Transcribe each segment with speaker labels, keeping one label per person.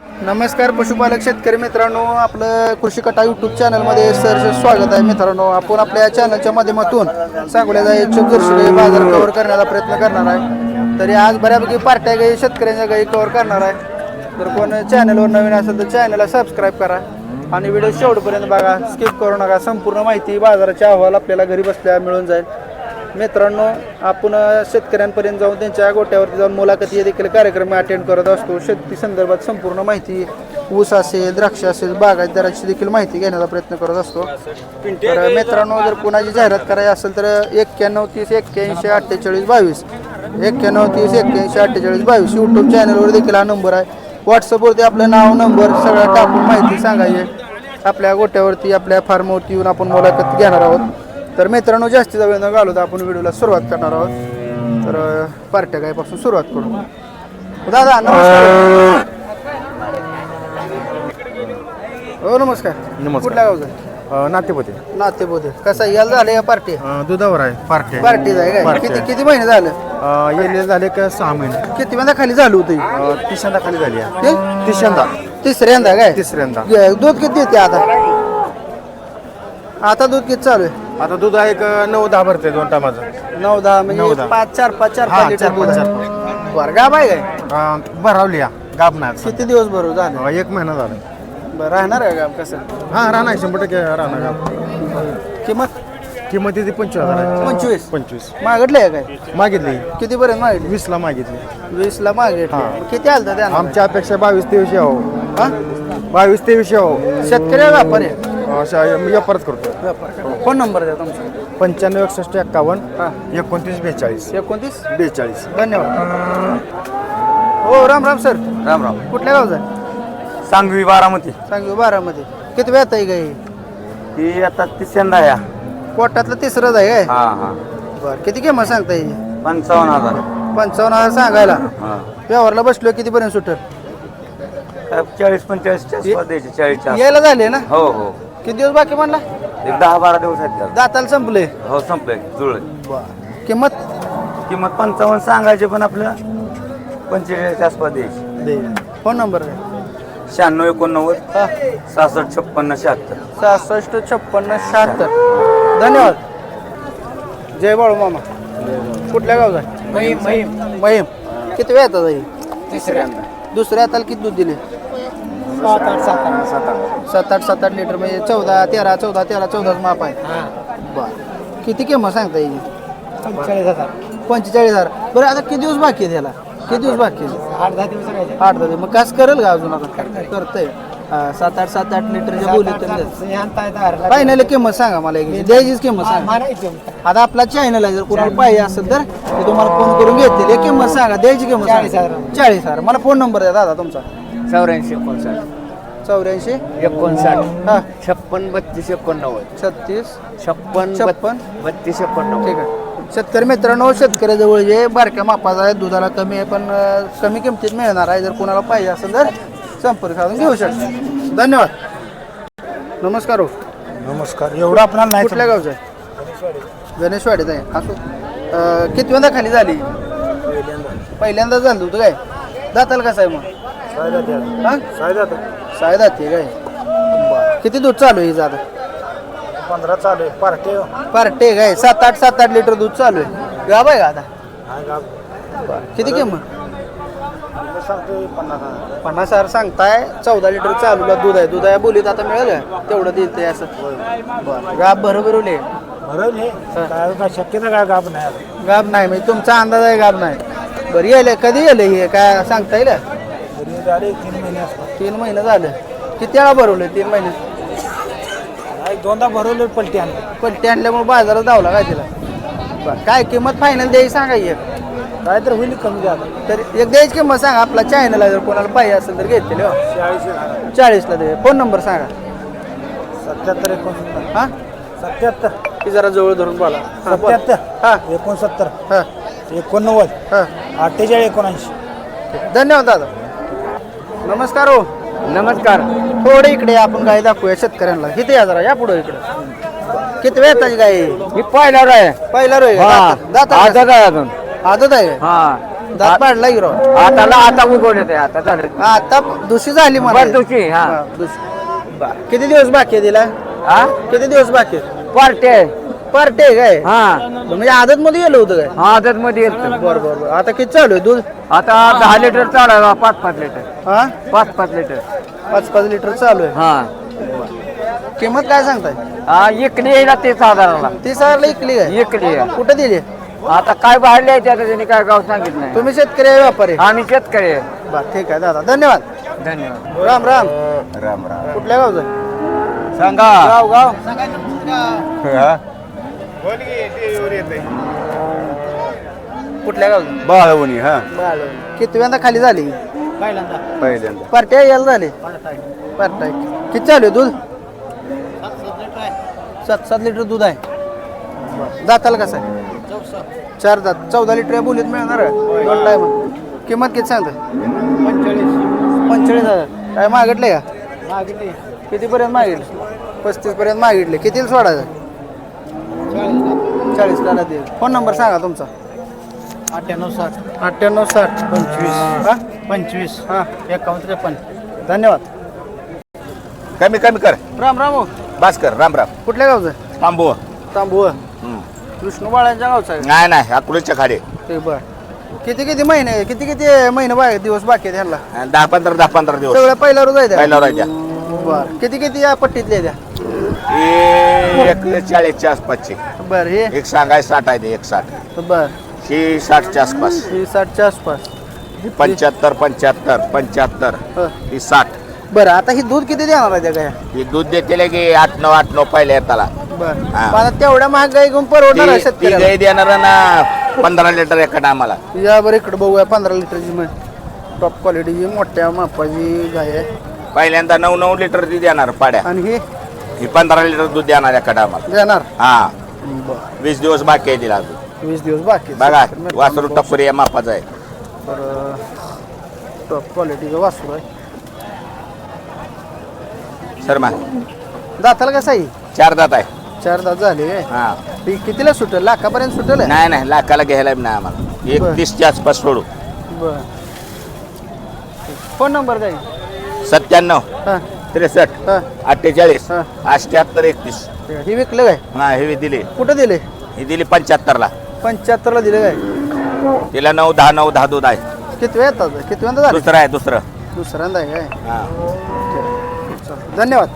Speaker 1: नमस्कार पशुपालक शेतकरी मित्रांनो. आपलं कृषी कटा यूट्यूब चॅनलमध्ये सर स्वागत आहे मित्रांनो. आपण आपल्या चॅनलच्या माध्यमातून सांगोल्याचा इच्छुक बाजार कव्हर करण्याचा प्रयत्न करणार आहे. तरी आज बऱ्यापैकी पार्ट्या गाई शेतकऱ्यांच्या गाई कव्हर करणार आहे. तर कोण चॅनलवर नवीन असेल तर चॅनलला सबस्क्राईब करा. आणि व्हिडिओ शेवटपर्यंत बघा. स्किप करू नका. संपूर्ण माहिती बाजाराचे अहवाल आपल्याला घरी बसल्या मिळून जाईल. मित्रांनो आपण शेतकऱ्यांपर्यंत जाऊन त्यांच्या गोट्यावरती जाऊन मुलाखती देखील कार्यक्रम अटेंड करत असतो. शेती संदर्भात संपूर्ण माहिती ऊस असेल द्राक्ष असेल बागायतदाराची देखील माहिती घेण्याचा प्रयत्न करत असतो. तर मित्रांनो जर कोणाची जाहिरात करायची असेल तर एक्क्याण्णव तीस एक्क्याऐंशी अठ्ठेचाळीस बावीस एक्क्याण्णव तीस एक्क्याऐंशी अठ्ठेचाळीस बावीस यूट्यूब चॅनलवर देखील हा नंबर आहे. व्हॉट्सअपवरती आपलं नाव नंबर सगळं टाकून माहिती सांगायची. आपल्या गोट्यावरती आपल्या फार्मवरती येऊन आपण मुलाखत घेणार आहोत. तर मित्रांनो जास्तीचा वेळ न घालवता आपण व्हिडिओला सुरुवात करणार आहोत. तर अं, पार्ट्या गायपासून सुरुवात करू. दादा नमस्कार. हो नमस्कार.
Speaker 2: नमस्कार.
Speaker 1: कुठल्या गावचा?
Speaker 2: नातेपती.
Speaker 1: नाते बोधे कसा यायला झालं या पार्टी?
Speaker 2: दुधावर आहे पार्टी.
Speaker 1: पार्टी आहे काय?
Speaker 2: पार्टी
Speaker 1: किती
Speaker 2: आहे.
Speaker 1: किती महिने झालं?
Speaker 2: येले झाले का सहा महिने.
Speaker 1: किती महिन्या खाली झालं होतं?
Speaker 2: अं, तिसऱ्यांदा खाली झाली आहे.
Speaker 1: हे?
Speaker 2: तिसऱ्यांदा.
Speaker 1: तिसऱ्यांदा काय?
Speaker 2: तिसऱ्यांदा.
Speaker 1: दूध किती देते आता? आता दूध किती चालू आहे?
Speaker 2: आता दूध आहे एक नऊ दहा भरते दोन टायमाचं
Speaker 1: नऊ दहा
Speaker 2: नऊ
Speaker 1: म्हणजे
Speaker 2: दहा.
Speaker 1: पाच चार पाच चार
Speaker 2: हा,
Speaker 1: पाच लिटर
Speaker 2: चार.
Speaker 1: दूध
Speaker 2: पाच,
Speaker 1: आहे. बरं गाब आहे काय?
Speaker 2: अं, भरावली या. गाब नाही
Speaker 1: किती दिवस भरू झाले?
Speaker 2: अं, एक महिना झाला.
Speaker 1: बरं राहणार आहे गाब कसं?
Speaker 2: हा राहणार शंभर टक्के राहणार गाब.
Speaker 1: किंमत?
Speaker 2: किंमत ती पंचवीस हजार आहे.
Speaker 1: पंचवीस?
Speaker 2: पंचवीस.
Speaker 1: मागितले आहे काय?
Speaker 2: मागितली.
Speaker 1: किती पर्यंत मागितली?
Speaker 2: वीसला मागितली.
Speaker 1: वीस ला मागितले.
Speaker 2: हा.
Speaker 1: किती आलं त्या
Speaker 2: आमच्या अपेक्षा बावीस तेवीस यावं बावीस तेवीस यावं
Speaker 1: शेतकरी आहे व्यापारी आहे?
Speaker 2: अशा व्यापारच करतो.
Speaker 1: फोन नंबर द्या तुमचा.
Speaker 2: पंच्याण्णव एकसष्ट
Speaker 1: हा.
Speaker 2: एक्कावन्न एकोणतीस बेचाळीस.
Speaker 1: एकोणतीस?
Speaker 2: बेचाळीस.
Speaker 1: धन्यवाद. हो राम राम सर.
Speaker 3: राम राम.
Speaker 1: कुठल्या गावचा आहे?
Speaker 3: सांगवी बारामती.
Speaker 1: सांगू बारामध्ये किती वेळ आहे गाई?
Speaker 3: ही आता तिसऱ्यांदा या
Speaker 1: पोटातलं तिसरंच आहे काय?
Speaker 3: हा हा.
Speaker 1: बरं किती किंमत सांगता येईल?
Speaker 3: पंचावन्न हजार.
Speaker 1: पंचावन्न हजार सांगायला.
Speaker 3: हा.
Speaker 1: व्यवहारला बसलो कितीपर्यंत सुटेल?
Speaker 3: काय चाळीस पंचेचाळीसच्या आसपास द्यायचे चाळीसच्या आसपास.
Speaker 1: यायला झाले ना?
Speaker 3: हो हो.
Speaker 1: किती दिवस बाकी म्हणला
Speaker 3: एक दहा बारा दिवस आहेत त्याला.
Speaker 1: दाताला संपले.
Speaker 3: हो संपले जुळले
Speaker 1: किंमत?
Speaker 3: किंमत पंचावन्न सांगायचे पण आपल्या पंचेचाळीसच्या आसपास द्यायची.
Speaker 1: फोन नंबर
Speaker 3: शहाण्णव एकोणनव्वद
Speaker 1: हा.
Speaker 3: सहासष्ट छप्पन्न शहात्तर.
Speaker 1: सहासष्ट छप्पन्न शहात्तर. धन्यवाद. जय बाळू मामा. कुठल्या गावचा? महिम महिम. महिम. किती वेळ येतात आई
Speaker 3: तिसऱ्यांदा.
Speaker 1: दुसऱ्या हाताला किती दूध दिले?
Speaker 3: सात आठ सात आठ. सात आठ.
Speaker 1: सात आठ सात आठ लिटर म्हणजे चौदा तेरा चौदा तेरा चौदाच माप आहे. बर. किती किंमत सांगता येईल?
Speaker 3: पंचेचाळीस हजार.
Speaker 1: पंचेचाळीस हजार. बरं आता किती दिवस बाकी आहे त्याला? किती दिवस बाकी आहे?
Speaker 3: आठ दहा दिवस
Speaker 1: आठ दहा दिवस. मग कास करेल का अजून आता? करतंय. हा, सात आठ सात आठ लिटरच्या बोलीत फायनल किंमत सांगा मला एक. द्यायचीच किंमत सांगा. आता आपला चॅनल आहे. जर कोणाला पाहिजे असेल तर ते तुम्हाला फोन करून घेतील. एक किंमत सांगा. द्यायची किंमत चाळीस हजार. चाळीस हजार. मला फोन नंबर द्या दादा तुमचा.
Speaker 3: चौऱ्याऐंशी एकोणसाठ.
Speaker 1: चौऱ्याऐंशी?
Speaker 3: एकोणसाठ.
Speaker 1: हा.
Speaker 3: छप्पन बत्तीस एकोणनव्वद.
Speaker 1: छत्तीस.
Speaker 3: छप्पन
Speaker 1: छप्पन.
Speaker 3: बत्तीस एकोणनव्वद.
Speaker 1: ठीक आहे. शेतकरी मित्रांनो शेतकऱ्याजवळ जे बारक्या मापाचा आहे. दुधाला कमी आहे पण अं, कमी किमतीत मिळणार आहे. जर कोणाला पाहिजे असेल तर संपर्क साधून घेऊ शकता. धन्यवाद. नमस्कार हो.
Speaker 2: नमस्कार. एवढं आपल्याला नाही
Speaker 1: कुठल्या गावचं आहे? गणेशवाडीत आहे. असो. अं, किती वेळा खाली झाली? पहिल्यांदा झालं होतं काय? दाताला कसं आहे मग? हा? दाती काय? बरं. किती दूध चालू आहे आता?
Speaker 2: पंधरा चालू आहे. पार्टी
Speaker 1: पार्टे काय? सात आठ सात आठ लिटर दूध चालू आहे. गाब आहे का आता? किती किंमत?
Speaker 2: पन्नास
Speaker 1: पन्नास हजार सांगताय चौदा लिटर चालूला दूध आहे. दूध आहे बोलीत आता मिळेल? तेवढं देईल ते असं बरं. गाब बरोबर
Speaker 2: बरोबर काय शक्यता काय गाब नाही.
Speaker 1: गाब नाही म्हणजे तुमचा अंदाज आहे गाब नाही. बरं येईल कधी येईल हे? काय सांगता येईल?
Speaker 2: झाले तीन महिने असतात.
Speaker 1: तीन महिने झालं. किती वेळा भरवले तीन महिने?
Speaker 2: दोनदा भरवले पलटी आणली.
Speaker 1: ते आणल्यामुळे बाजारात धावला काय तिला? बरं काय किंमत फायनल द्यायची सांगा एक.
Speaker 2: काय तर होईल कमी झालं
Speaker 1: तर एक द्यायची किंमत सांगा आपला आहे जर कोणाला पाहिजे असेल तर घेतलेले हो.
Speaker 2: चाळीस
Speaker 1: चाळीसला दे फोन नंबर सांगा.
Speaker 2: सत्याहत्तर एकोणसत्तर.
Speaker 1: हां?
Speaker 2: सत्याहत्तर.
Speaker 1: ती जरा जवळ धरून बोला. हा, बोला.
Speaker 2: सत्याहत्तर.
Speaker 1: हा.
Speaker 2: एकोणसत्तर.
Speaker 1: हा.
Speaker 2: एकोणनव्वद.
Speaker 1: हा.
Speaker 2: अठ्ठेचाळीस एकोणऐंशी.
Speaker 1: धन्यवाद दादा. नमस्कार हो.
Speaker 3: नमस्कार.
Speaker 1: थोडे इकडे आपण गाय दाखवूया शेतकऱ्यांना. किती या जरा या पुढे इकडे. किती वेळ येताची गाय
Speaker 3: मी पाहिल्यावर आहे
Speaker 1: पहिला रोय. दात
Speaker 3: आदत आहे अजून.
Speaker 1: आदत आहे?
Speaker 3: हा.
Speaker 1: दात पाडला गिरो
Speaker 3: आता आता उगवले आता झालं
Speaker 1: आता दुसरी झाली मला
Speaker 3: बरं दुसरी, हा.
Speaker 1: दुसरी. किती दिवस बाकी आहे तिला?
Speaker 3: हा?
Speaker 1: किती दिवस बाकी?
Speaker 3: पार्टी आहे.
Speaker 1: पार्टी आहे काय?
Speaker 3: हा.
Speaker 1: म्हणजे आदत मध्ये गेलो होतं काय?
Speaker 3: आदत मध्ये येतो
Speaker 1: बरं बरं बरं. आता किती चालू आहे दूध?
Speaker 3: आता दहा लिटर चालायला पाच पाच लिटर.
Speaker 1: हा?
Speaker 3: पाच पाच लिटर.
Speaker 1: पाच पाच लिटर चालू आहे.
Speaker 3: हा.
Speaker 1: किंमत काय सांगताय?
Speaker 3: हा इकली येईल ते साधारणला.
Speaker 1: तीस हजारला इकली काय
Speaker 3: इकली आहे.
Speaker 1: कुठं दिली?
Speaker 3: आता काय बाहेर लिहायचे आता त्यांनी काय गाव सांगितलं नाही.
Speaker 1: तुम्ही शेतकरी आहे व्यापारी
Speaker 3: आम्ही शेतकरी आहे.
Speaker 1: बरं ठीक आहे दादा. धन्यवाद.
Speaker 3: धन्यवाद.
Speaker 1: राम राम.
Speaker 2: राम राम.
Speaker 1: कुठल्या गावचं?
Speaker 2: सांगा.
Speaker 1: गाव गाव. कुठल्या गावचं?
Speaker 2: बाळवणी हा.
Speaker 1: किती वेळा खाली झाली?
Speaker 2: पहिल्यांदा.
Speaker 1: पार्ट्या यायला झाले? पार्ट्या किती चालू आहे दूध? सात सात लिटर दूध आहे. दाताला कसं आहे चार दात चौदा लिटर बोलीत मिळणार आहे. दोन टायम किंमत किती सांगता? पंचेचाळीस. हजार. काय मागितले का? कितीपर्यंत मागितले? पस्तीस पर्यंत मागितले. कितीला सोडायचं? चाळीस ला देईल. फोन नंबर सांगा तुमचा.
Speaker 4: अठ्ठ्याण्णव साठ.
Speaker 1: अठ्ठ्याण्णव साठ.
Speaker 4: पंचवीस.
Speaker 1: हा?
Speaker 4: पंचवीस.
Speaker 1: हा.
Speaker 4: एकावन्न त्रेपन्न.
Speaker 1: धन्यवाद.
Speaker 2: कमी कमी कर.
Speaker 1: राम राम हो.
Speaker 2: बस कर राम राम.
Speaker 1: कुठल्या गावचं?
Speaker 2: थांबू
Speaker 1: तांबू. विष्णू बाळांच्या गावचा आहे.
Speaker 2: नाही नाही अकलूजच्या खाडे.
Speaker 1: ते बर. किती किती महिने किती किती महिने बाकी दिवस बाकी आहेत ह्यांना?
Speaker 2: दहा पंधरा दहा पंधरा दिवस.
Speaker 1: सगळं पहिला रोज आहे त्या.
Speaker 2: पहिला
Speaker 1: बर. किती किती या पट्टीतल्या द्या
Speaker 2: हे एक चाळीसच्या आसपासचे.
Speaker 1: बर हे?
Speaker 2: एक सांगाय साठ आहे ते एक साठ.
Speaker 1: बर.
Speaker 2: ही साठच्या आसपास.
Speaker 1: ही साठच्या आसपास.
Speaker 2: ही पंच्याहत्तर पंच्याहत्तर पंच्याहत्तर.
Speaker 1: हं.
Speaker 2: ही साठ.
Speaker 1: बरं आता ही दूध किती देणार आहे त्या काय
Speaker 2: ही दूध देते की आठ नऊ आठ नऊ पहिल्या येताला.
Speaker 1: बर.
Speaker 2: हा.
Speaker 1: आता तेवढ्या महाग गाई घेऊन परवडणार आहे
Speaker 2: ती- ती
Speaker 1: शेतकऱ्याला.
Speaker 2: गाई देणार ना पंधरा लिटर एका टायमाला
Speaker 1: या बरं इकडे बघूया पंधरा लिटरची मग टॉप क्वालिटीची मोठ्या मापाची गाय आहे.
Speaker 2: पहिल्यांदा नऊ नऊ लिटर ती देणार पाड्या.
Speaker 1: आणि ही?
Speaker 2: ही पंधरा लिटर दूध देणार एका टायमाला
Speaker 1: देणार?
Speaker 2: हा.
Speaker 1: बर.
Speaker 2: वीस दिवस बाकी आहे तिला अजून.
Speaker 1: वीस दिवस बाकी आहेत.
Speaker 2: बघा वासरू टप्परी या मापाचा आहे.
Speaker 1: तर टॉप क्वालिटीचं वासरू आहे.
Speaker 2: शर्मा
Speaker 1: दाताला कसं आहे?
Speaker 2: चार दात आहे.
Speaker 1: चार दात झाले
Speaker 2: हा.
Speaker 1: ही कितीला सुटेल? लाखापर्यंत सुटेल?
Speaker 2: नाही नाही लाखाला घ्यायला बी नाही आम्हाला. एक
Speaker 1: बरं.
Speaker 2: तीसच्या आसपास सोडू.
Speaker 1: बर. फोन नंबर जाईल
Speaker 2: सत्त्याण्णव.
Speaker 1: हां.
Speaker 2: त्रेसष्ट
Speaker 1: हां.
Speaker 2: अठ्ठेचाळीस
Speaker 1: हा.
Speaker 2: अठ्ठ्याहत्तर एकतीस.
Speaker 1: ही विकलं काय?
Speaker 2: हा हे दिली.
Speaker 1: कुठं दिले?
Speaker 2: ही दिली पंच्याहत्तरला.
Speaker 1: पंच्याहत्तरला दिले काय?
Speaker 2: तिला नऊ दहा नऊ दहा दूध आहे.
Speaker 1: किती वेळ येतात किती वेळा झाले?
Speaker 2: दुसरं आहे दुसरं.
Speaker 1: दुसऱ्यांदा आहे काय?
Speaker 2: हा.
Speaker 1: चला, धन्यवाद.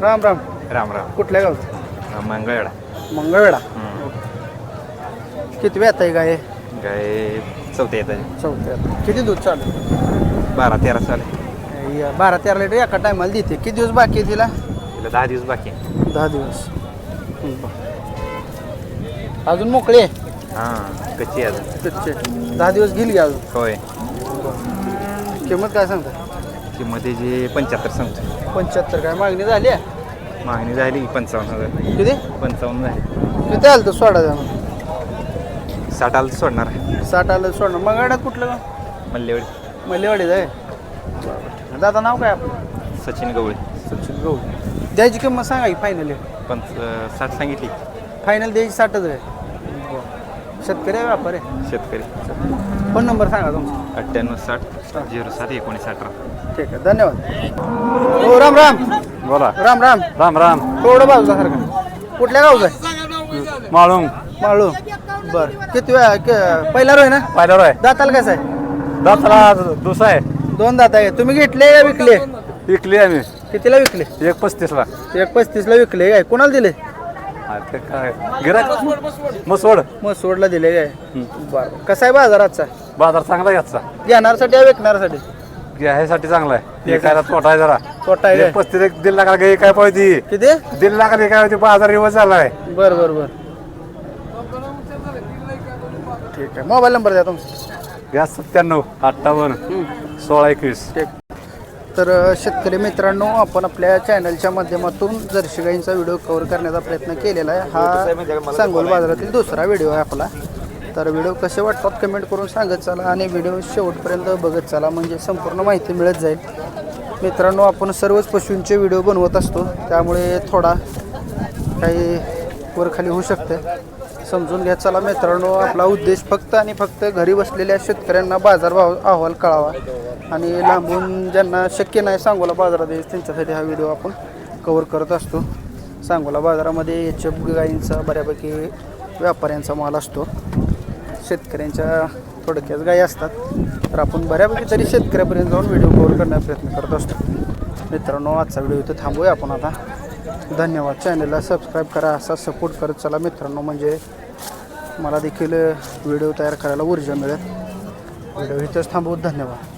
Speaker 1: राम राम.
Speaker 5: राम राम.
Speaker 1: कुठल्या गावचं?
Speaker 5: मंगळवेढा.
Speaker 1: मंगळवेढा. किती वेळ आहे काय
Speaker 5: गाय? चौथ्या येतात
Speaker 1: चौथ्या. किती दूध चालू
Speaker 5: बारा तेरा साल
Speaker 1: या बारा तेरा लिटर एका टायमाला देते. किती दिवस बाकी आहे तिला?
Speaker 5: तिला दहा दिवस बाकी आहे.
Speaker 1: दहा दिवस. अजून मोकळे
Speaker 5: हां कच्ची आहे अजून.
Speaker 1: कच्चे दहा दिवस घेईल की अजून?
Speaker 5: होय.
Speaker 1: किंमत काय सांगता?
Speaker 5: किंमत जी पंच्याहत्तर सांगतो.
Speaker 1: पंच्याहत्तर काय? मागणी झाली आहे?
Speaker 5: मागणी झाली पंचावन्न हजार
Speaker 1: किती?
Speaker 5: पंचावन्न झाली.
Speaker 1: किती आलं तर सोडा मग.
Speaker 5: साठ आलं तर सोडणार आहे.
Speaker 1: साठ आलं तर सोडणार. मंगळवाड्यात कुठलं गाव?
Speaker 5: मल्लेवडी.
Speaker 1: मल्लेवाडीच आहे. दादा नाव काय आपलं?
Speaker 5: सचिन गवळी.
Speaker 1: सचिन गहू द्यायची किंमत सांगा की फायनल
Speaker 5: पंच साठ सांगितली.
Speaker 1: फायनल द्यायची साठच आहे. शेतकरी आहे व्यापार आहे.
Speaker 5: शेतकरी.
Speaker 1: फोन नंबर सांगा तुमचा.
Speaker 5: अठ्ठ्याण्णव साठ झिरो सात एकोणीस अठरा.
Speaker 1: ठीक आहे धन्यवाद. हो राम राम.
Speaker 2: बोला.
Speaker 1: राम राम.
Speaker 2: राम राम.
Speaker 1: थोडं बाजूला सारखं कुठल्या गावचं आहे?
Speaker 2: माळूम.
Speaker 1: माळू बर. किती वेळा क- पहिला रोय ना?
Speaker 2: पाहिलं आहे
Speaker 1: दाताला कसं आहे?
Speaker 2: दाताला दुसरा आहे.
Speaker 1: दोन दात आहे. तुम्ही घेतले का विकले?
Speaker 2: विकली आम्ही.
Speaker 1: कितीला विकले?
Speaker 2: एक पस्तीसला.
Speaker 1: एक पस्तीसला विकले काय? कोणाला दिले?
Speaker 2: काय? गिराक मग सोड
Speaker 1: मग सोडला दिले काय? बरं. कसा आहे बाजार आजचा?
Speaker 2: बाजार चांगला घ्यायचा
Speaker 1: घेणारसाठी आहे विकणारसाठी?
Speaker 2: घ्यायसाठी चांगला आहे. विकायला तोटा आहे जरा.
Speaker 1: छोटा आहे
Speaker 2: एक
Speaker 1: काय?
Speaker 2: पस्तीस एक दीड लाखाला गाई काय पाहिजे?
Speaker 1: किती?
Speaker 2: दीड लाखाला काय होती बाजार रिवर्स झालाय
Speaker 1: बर बर बर. ठीक आहे. मोबाईल नंबर द्या तुमचा.
Speaker 2: घ्या सत्त्याण्णव अठ्ठावन्न. सोळा एकवीस.
Speaker 1: तर शेतकरी मित्रांनो आपण आपल्या चॅनलच्या माध्यमातून जर्शी गाईंचा व्हिडिओ कव्हर करण्याचा प्रयत्न केलेला आहे. हा सांगोल बाजारातील दुसरा व्हिडिओ आहे आपला. तर व्हिडिओ कसे वाटतात कमेंट करून सांगत चला आणि व्हिडिओ शेवटपर्यंत बघत चला. म्हणजे संपूर्ण माहिती मिळत जाईल. मित्रांनो आपण सर्वच पशूंचे व्हिडिओ बनवत असतो. त्यामुळे थोडा काही वरखाली होऊ शकते. समजून घ्या. चला मित्रांनो आपला उद्देश फक्त आणि फक्त घरी बसलेल्या शेतकऱ्यांना बाजारभाव अहवाल कळावा. आणि लांबून ज्यांना शक्य नाही सांगोला बाजारात यायचं त्यांच्यासाठी हा व्हिडिओ आपण कवर करत असतो. सांगोला बाजारामध्ये एच एफ गायींचा बऱ्यापैकी व्यापाऱ्यांचा माल असतो. शेतकऱ्यांच्या थोडक्याच गायी असतात. तर आपण बऱ्यापैकी तरी शेतकऱ्यापर्यंत जाऊन व्हिडिओ कव्हर करण्याचा प्रयत्न करत असतो. मित्रांनो आजचा व्हिडिओ इथं थांबूया आपण आता. धन्यवाद. चॅनलला सबस्क्राईब करा असा सपोर्ट करत चला मित्रांनो. म्हणजे मला देखील व्हिडिओ तयार करायला ऊर्जा मिळेल. व्हिडिओ इथंच थांबवू. धन्यवाद.